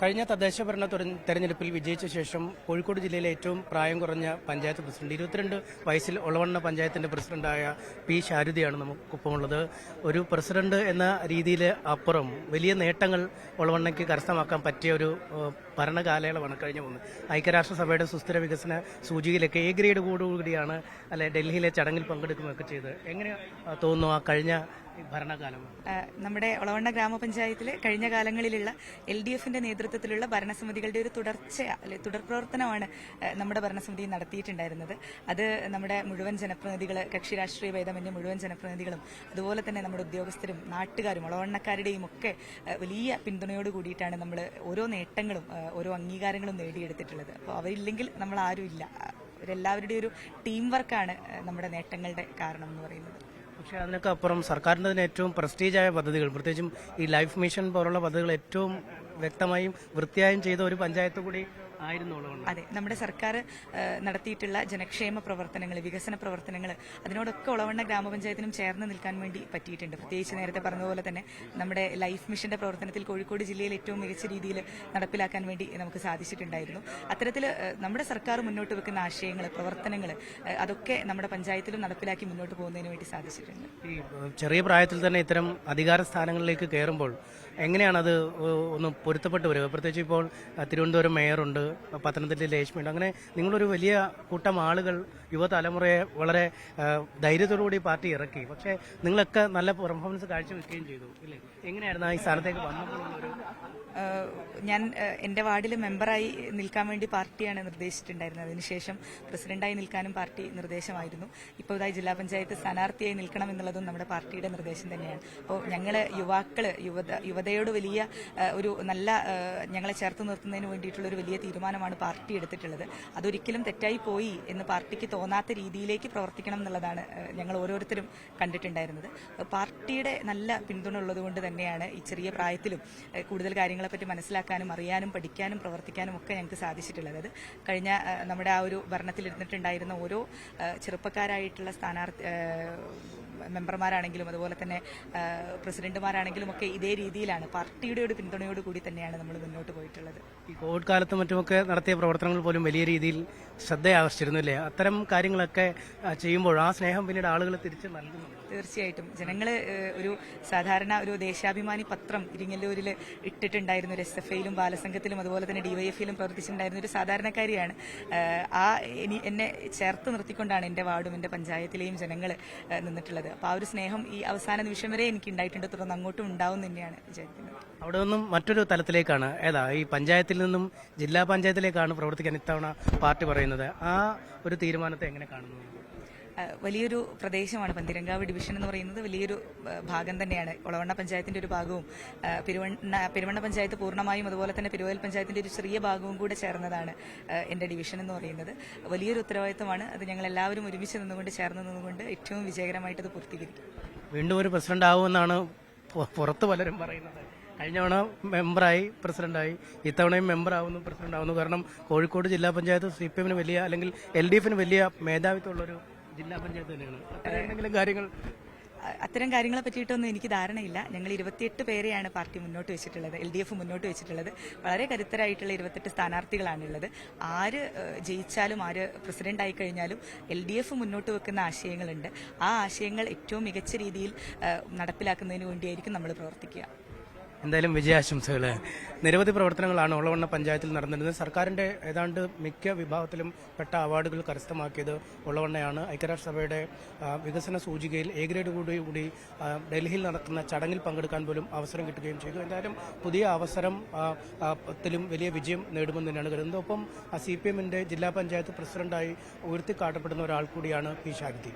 കഴിഞ്ഞ തദ്ദേശ ഭരണ തെര- തെരഞ്ഞെടുപ്പിൽ വിജയിച്ച ശേഷം കോഴിക്കോട് ജില്ലയിലെ ഏറ്റവും പ്രായം കുറഞ്ഞ പഞ്ചായത്ത് പ്രസിഡന്റ് ഇരുപത്തിരണ്ട് വയസ്സിൽ ഒളവണ്ണ പഞ്ചായത്തിന്റെ പ്രസിഡന്റായ പി. ശാരദയാണ് നമുക്കൊപ്പമുള്ളത് ഒരു പ്രസിഡന്റ് എന്ന രീതിയിൽ അപ്പുറം വലിയ നേട്ടങ്ങൾ ഒളവണ്ണയ്ക്ക് കരസ്ഥമാക്കാൻ പറ്റിയ ഒരു ഭരണകാലയളവാണ് കഴിഞ്ഞ മൂന്ന്. ഐക്യരാഷ്ട്രസഭയുടെ സുസ്ഥിര വികസന സൂചികയിലൊക്കെ എ ഗ്രേഡ് കൂടിയാണ് അല്ലെ ഡൽഹിയിലെ ചടങ്ങിൽ പങ്കെടുക്കുകയൊക്കെ ചെയ്ത് എങ്ങനെ തോന്നുന്നു ആ കഴിഞ്ഞ നമ്മുടെ ഒളവണ്ണ ഗ്രാമപഞ്ചായത്തിൽ കഴിഞ്ഞ കാലങ്ങളിലുള്ള എൽ ഡി എഫിന്റെ നേതൃത്വത്തിലുള്ള ഭരണസമിതികളുടെ ഒരു തുടർച്ച അല്ലെ തുടർ പ്രവർത്തനമാണ് നമ്മുടെ ഭരണസമിതി നടത്തിയിട്ടുണ്ടായിരുന്നത്. അത് നമ്മുടെ മുഴുവൻ ജനപ്രതിനിധികൾ കക്ഷി രാഷ്ട്രീയ ഭേദമന്യ മുഴുവൻ ജനപ്രതിനിധികളും അതുപോലെ തന്നെ നമ്മുടെ ഉദ്യോഗസ്ഥരും നാട്ടുകാരും ഒളവണ്ണക്കാരുടെയും ഒക്കെ വലിയ പിന്തുണയോട് കൂടിയിട്ടാണ് നമ്മൾ ഓരോ നേട്ടങ്ങളും ഓരോ അംഗീകാരങ്ങളും നേടിയെടുത്തിട്ടുള്ളത്. അപ്പോൾ അവരില്ലെങ്കിൽ നമ്മൾ ആരുമില്ല ഇല്ല അവരെല്ലാവരുടെയും ഒരു ടീം വർക്കാണ് നമ്മുടെ നേട്ടങ്ങളുടെ കാരണം എന്ന് പറയുന്നത്. പക്ഷേ അതിനൊക്കെ അപ്പുറം സർക്കാരിന്റെ തന്നെ ഏറ്റവും പ്രസ്റ്റീജായ പദ്ധതികൾ പ്രത്യേകിച്ചും ഈ ലൈഫ് മിഷൻ പോലുള്ള പദ്ധതികൾ ഏറ്റവും വ്യക്തമായും വൃത്തിയായും ചെയ്ത ഒരു പഞ്ചായത്ത് കൂടി അതെ നമ്മുടെ സർക്കാർ നടത്തിയിട്ടുള്ള ജനക്ഷേമ പ്രവർത്തനങ്ങൾ വികസന പ്രവർത്തനങ്ങൾ അതിനോടൊക്കെ ഉളവണ്ണ ഗ്രാമപഞ്ചായത്തിനും ചേർന്ന് നിൽക്കാൻ വേണ്ടി പറ്റിയിട്ടുണ്ട്. പ്രത്യേകിച്ച് നേരത്തെ പറഞ്ഞതുപോലെ തന്നെ നമ്മുടെ ലൈഫ് മിഷന്റെ പ്രവർത്തനത്തിൽ കോഴിക്കോട് ജില്ലയിൽ ഏറ്റവും മികച്ച രീതിയിൽ നടപ്പിലാക്കാൻ വേണ്ടി നമുക്ക് സാധിച്ചിട്ടുണ്ടായിരുന്നു. അത്തരത്തിൽ നമ്മുടെ സർക്കാർ മുന്നോട്ട് വെക്കുന്ന ആശയങ്ങൾ പ്രവർത്തനങ്ങൾ അതൊക്കെ നമ്മുടെ പഞ്ചായത്തിലും നടപ്പിലാക്കി മുന്നോട്ട് പോകുന്നതിന് വേണ്ടി സാധിച്ചിട്ടുണ്ട്. ചെറിയ പ്രായത്തിൽ തന്നെ ഇത്തരം അധികാര സ്ഥാനങ്ങളിലേക്ക് കയറുമ്പോൾ എങ്ങനെയാണത് അത് ഒന്ന് പൊരുത്തപ്പെട്ട് വരിക? പ്രത്യേകിച്ച് ഇപ്പോൾ തിരുവനന്തപുരം മേയറുണ്ട് പത്തനംതിട്ട ലേഷ്മയുണ്ട് അങ്ങനെ നിങ്ങളൊരു വലിയ കൂട്ടം ആളുകൾ യുവതലമുറയെ വളരെ ധൈര്യത്തോടുകൂടി പാർട്ടി ഇറക്കി. പക്ഷേ നിങ്ങളൊക്കെ നല്ല പെർഫോമൻസ് കാഴ്ചവെക്കുകയും ചെയ്തു ഇല്ലേ? എങ്ങനെയായിരുന്നു ഈ സ്ഥാനത്തേക്ക് വന്നപ്പോൾ ഞാൻ എന്റെ വാർഡിൽ മെമ്പറായി നിൽക്കാൻ വേണ്ടി പാർട്ടിയാണ് നിർദ്ദേശിച്ചിട്ടുണ്ടായിരുന്നത്. അതിനുശേഷം പ്രസിഡന്റായി നിൽക്കാനും പാർട്ടി നിർദ്ദേശമായിരുന്നു. ഇപ്പോൾ ഇതായി ജില്ലാ പഞ്ചായത്ത് സ്ഥാനാർത്ഥിയായി നിൽക്കണം എന്നുള്ളതും നമ്മുടെ പാർട്ടിയുടെ നിർദ്ദേശം തന്നെയാണ്. അപ്പോൾ ഞങ്ങൾ യുവാക്കൾ യുവത യുവതയോട് വലിയ ഒരു നല്ല ഞങ്ങളെ ചേർത്ത് നിർത്തുന്നതിന് വേണ്ടിയിട്ടുള്ള ഒരു വലിയ തീരുമാനമാണ് പാർട്ടി എടുത്തിട്ടുള്ളത്. അതൊരിക്കലും തെറ്റായി പോയി എന്ന് പാർട്ടിക്ക് തോന്നാത്ത രീതിയിലേക്ക് പ്രവർത്തിക്കണം എന്നുള്ളതാണ് ഞങ്ങൾ ഓരോരുത്തരും കണ്ടിട്ടുണ്ടായിരുന്നത്. പാർട്ടിയുടെ നല്ല പിന്തുണ ഉള്ളതുകൊണ്ട് തന്നെയാണ് ഈ ചെറിയ പ്രായത്തിലും കൂടുതൽ കാര്യങ്ങളെപ്പറ്റി മനസ്സിലാക്കാനും അറിയാനും പഠിക്കാനും പ്രവർത്തിക്കാനും ഒക്കെ ഞങ്ങൾക്ക് സാധിച്ചിട്ടുള്ളത്. കഴിഞ്ഞ നമ്മുടെ ആ ഒരു ഭരണത്തിൽ ഇരുന്നിട്ടുണ്ടായിരുന്ന ഓരോ ചെറുപ്പക്കാരായിട്ടുള്ള സ്ഥാനാർത്ഥി മെമ്പർമാരാണെങ്കിലും അതുപോലെ തന്നെ പ്രസിഡന്റുമാരാണെങ്കിലും ഒക്കെ ഇതേ രീതിയിലാണ് പാർട്ടിയുടെ ഒരു പിന്തുണയോട് കൂടി തന്നെയാണ് നമ്മൾ മുന്നോട്ട് പോയിട്ടുള്ളത്. ഈ കോവിഡ് കാലത്തും മറ്റുമൊക്കെ നടത്തിയ പ്രവർത്തനങ്ങൾ പോലും വലിയ രീതിയിൽ ശ്രദ്ധ ആകർഷിച്ചിരുന്നു അല്ലേ അത്തരം കാര്യങ്ങളൊക്കെ ചെയ്യുമ്പോൾ ആ സ്നേഹം പിന്നീട് ആളുകൾ തിരിച്ചു നൽകുന്നു തീർച്ചയായിട്ടും. ജനങ്ങൾ ഒരു സാധാരണ ഒരു ദേശാഭിമാനി പത്രം ഇരിങ്ങല്ലൂരിൽ ഇട്ടിട്ടുണ്ടായിരുന്നു ഒരു എസ് എഫ് ഐയിലും ബാലസംഘത്തിലും അതുപോലെ തന്നെ ഡിവൈഎഫിലും പ്രവർത്തിച്ചിട്ടുണ്ടായിരുന്ന ഒരു സാധാരണക്കാരിയാണ്. ആ ഇനി എന്നെ ചേർത്ത് നിർത്തിക്കൊണ്ടാണ് എന്റെ വാർഡും എന്റെ പഞ്ചായത്തിലെയും ജനങ്ങൾ നിന്നിട്ടുള്ളത്. അപ്പോൾ ആ ഒരു സ്നേഹം ഈ അവസാന നിമിഷം വരെ എനിക്ക് ഉണ്ടായിട്ടുണ്ട്. തുടർന്ന് അങ്ങോട്ടും ഉണ്ടാവും തന്നെയാണ് വിചാരിക്കുന്നത്. അവിടെ നിന്നും മറ്റൊരു തലത്തിലേക്കാണ്. ഏതാ ഈ പഞ്ചായത്തിൽ നിന്നും ജില്ലാ പഞ്ചായത്തിലേക്കാണ് പ്രവർത്തിക്കാൻ ഇത്തവണ പാർട്ടി പറയുന്നത്. ആ ഒരു തീരുമാനത്തെ എങ്ങനെ കാണുന്നു? വലിയൊരു പ്രദേശമാണ്. പന്തിരങ്കാവ് ഡിവിഷൻ എന്ന് പറയുന്നത് വലിയൊരു ഭാഗം തന്നെയാണ്. ഒളവണ്ണ പഞ്ചായത്തിന്റെ ഒരു ഭാഗവും പെരുവണ്ണ പെരുവണ്ണ പഞ്ചായത്ത് പൂർണമായും അതുപോലെ തന്നെ പെരുവയൽ പഞ്ചായത്തിന്റെ ഒരു ചെറിയ ഭാഗവും കൂടെ ചേർന്നതാണ് എന്റെ എന്റെ ഡിവിഷൻ എന്ന് പറയുന്നത്. വലിയൊരു ഉത്തരവാദിത്തമാണ് അത് ഞങ്ങൾ എല്ലാവരും ഒരുമിച്ച് നിന്നുകൊണ്ട് ചേർന്ന് നിന്നുകൊണ്ട് ഏറ്റവും വിജയകരമായിട്ട് അത് പൂർത്തീകരിക്കും. വീണ്ടും ഒരു പ്രസിഡന്റ് ആവുമെന്നാണ് പുറത്ത് പലരും പറയുന്നത്. കഴിഞ്ഞ തവണ മെമ്പറായി പ്രസിഡന്റായി. ഇത്തവണയും മെമ്പറാവുന്നു പ്രസിഡന്റ് ആവുന്നു കാരണം കോഴിക്കോട് ജില്ലാ പഞ്ചായത്ത് സി പി എമ്മിന് വലിയ അല്ലെങ്കിൽ എൽ ഡി എഫിന് വലിയ മേധാവിത്വമുള്ളൊരു ജില്ലാ പഞ്ചായത്ത് തന്നെയാണ്. എന്തെങ്കിലും കാര്യങ്ങൾ? അത്തരം കാര്യങ്ങളെ പറ്റിയിട്ടൊന്നും എനിക്ക് ധാരണയില്ല. ഞങ്ങൾ ഇരുപത്തിയെട്ട് പേരെയാണ് പാർട്ടി മുന്നോട്ട് വെച്ചിട്ടുള്ളത് എൽ ഡി എഫ് മുന്നോട്ട് വെച്ചിട്ടുള്ളത്. വളരെ കരുത്തരായിട്ടുള്ള ഇരുപത്തെട്ട് സ്ഥാനാർത്ഥികളാണുള്ളത്. ആര് ജയിച്ചാലും ആര് പ്രസിഡന്റ് ആയി കഴിഞ്ഞാലും എൽ ഡി എഫ് മുന്നോട്ട് വെക്കുന്ന ആശയങ്ങളുണ്ട്. ആ ആശയങ്ങൾ ഏറ്റവും മികച്ച രീതിയിൽ നടപ്പിലാക്കുന്നതിന് വേണ്ടിയായിരിക്കും നമ്മൾ പ്രവർത്തിക്കുക. എന്തായാലും വിജയാശംസകൾ നിരവധി പ്രവർത്തനങ്ങളാണ് ഒളവണ്ണ പഞ്ചായത്തിൽ നടന്നിരുന്നത്. സർക്കാരിന്റെ ഏതാണ്ട് മിക്ക വിഭാഗത്തിലും പെട്ട അവാർഡുകൾ കരസ്ഥമാക്കിയത് ഒളവണ്ണയാണ് ഐക്യരാഷ്ട്രസഭയുടെ വികസന സൂചികയിൽ എ ഗ്രേഡ് കൂടി കൂടി ഡൽഹിയിൽ നടക്കുന്ന ചടങ്ങിൽ പങ്കെടുക്കാൻ പോലും അവസരം കിട്ടുകയും ചെയ്തു. എന്തായാലും പുതിയ അവസരം ത്തിലും വലിയ വിജയം നേടുമെന്ന് തന്നെയാണ് കരുതുന്നത്. ഒപ്പം സി പി എമ്മിന്റെ ജില്ലാ പഞ്ചായത്ത് പ്രസിഡന്റായി ഉയർത്തിക്കാട്ടപ്പെടുന്ന ഒരാൾ കൂടിയാണ് പി ശാരദി.